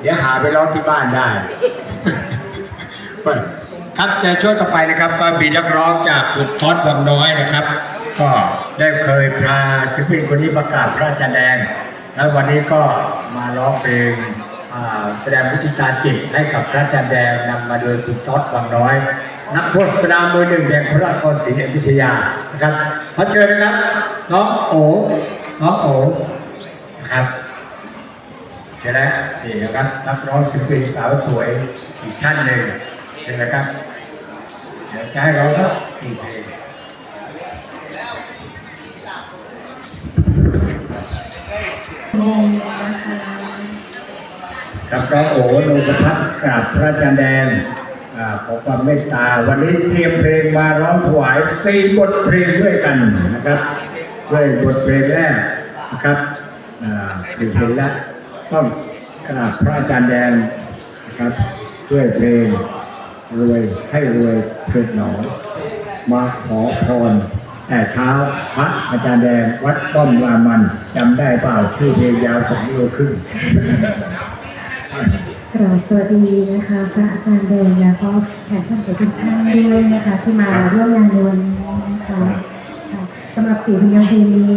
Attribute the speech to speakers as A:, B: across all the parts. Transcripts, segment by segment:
A: เดี๋ยวหาไปร้องที่บ้านได้ ครับแต่ช่วงต่อไปนะครับ ก็มีนักร้องจากกลุ่มทอดวังน้อยนะครับ ก็ได้เคยพาศิลปินคนนี้ประกาศพระราชแดง แล้ววันนี้ก็มาร้องเพลงแสดงวิธีการจิตให้กับพระอาจารย์แดงนำมาโดยคุณทอดวังน้อย นักโทษสนามือหนึ่งแห่งพระนครศรีอยุธยานะครับขอเชิญนะครับน้องโอ๋น้องโอนะครับ เห็นไหมนี่นะครับนักร้องศิลปินสาวสวยอีกท่านหนึ่งเห็นไหมครับเดี๋ยวจะให้เราสักกี่เพลงครับน้องโอ๋โนกพัฒน์กราบพระอาจารย์แดงขอความเมตตา วันนี้เตรียมเพลงมาร้องถวายสี่บทเพลงด้วยกันนะครับด้วยบทเพลงแรกนะครับอ่าคือเพลงแรก ต้องกราบพระอาจารย์แดงนะครับด้วยเพลงรวยให้รวยเถิดหนอ มาขอพรแต่เช้าพระอาจารย์แดงวัดป้อมรามันจำได้เปล่าชื่อเพลงยาวสองโลครึ่ง
B: กราบสวัสดีนะคะพระอาจารย์เดนแล้วก็แขกท่านทุกท่านด้วยนะคะ ที่มาร่วมงานในวันนี้นะคะสำหรับสีพยางเพลงนี้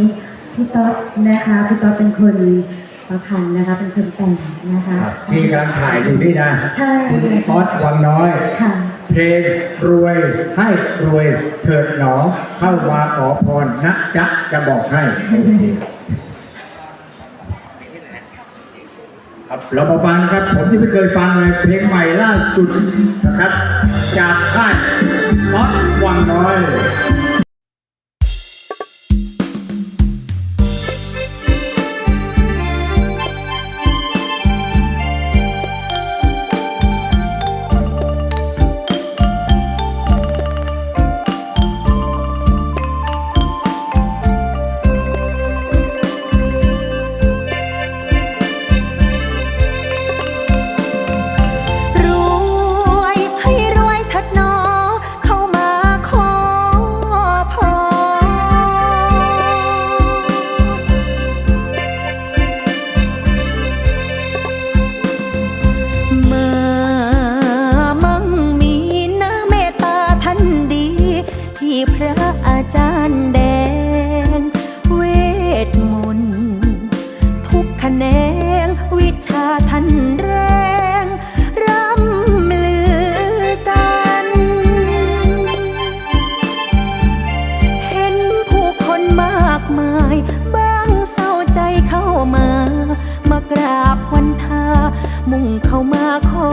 B: พี่ต๊อดนะคะพี่ต๊อดเป็นคน ประพันธ์นะคะ เป็นคนแต่งนะคะ
A: ครับที่กำลังถ่ายอยู่นี่นะ
B: ใช่
A: คุณ
B: เลย
A: ออสวังน้อย
B: ค่ะ
A: เพลงรวยให้รวยเถิดหนอเข้ามาขอพรนะจ๊ะจะบอกให้ ครับเรามาฟังครับ ผมที่ไม่เคยฟังเลยเพลงใหม่ล่าสุดนะครับ จากค่ายออสวังน้อย
C: พระอาจารย์แดง เวทมนต์ทุกแขนงวิชาทันแรงร่ำลือกัน เห็นผู้คนมากมาย บางเศร้าใจเข้ามา มากราบวันทา มุ่งเข้ามาขอ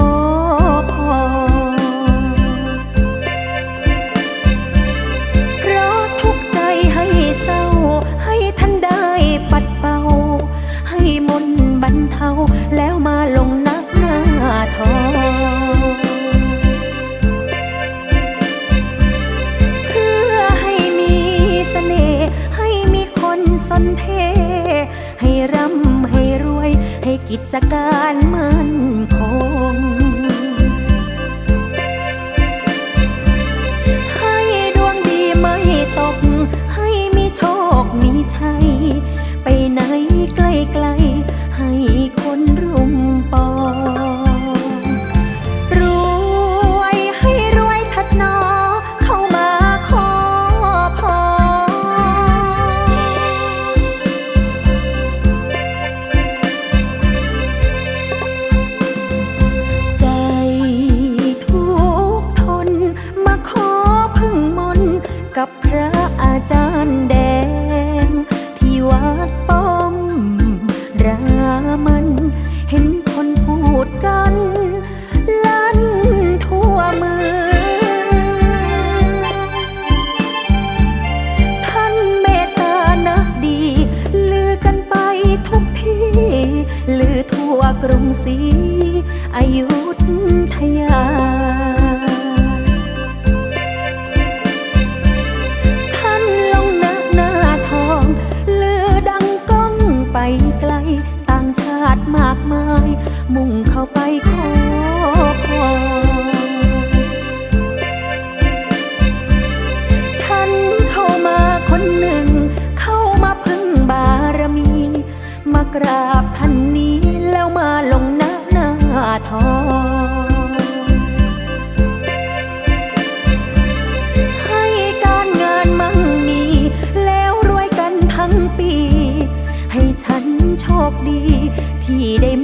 C: นเท ให้ร่ำให้รวย ให้กิจการมั่นคง รุงศรีอยุธยา ท่านลงหน้าหน้าทอง ลือดังก้องไปไกล ต่างชาติมากมาย มุ่งเข้าไปขอพร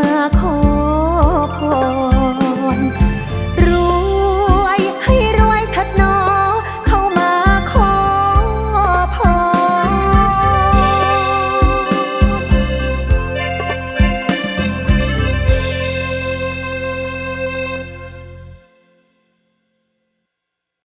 C: มาขอพร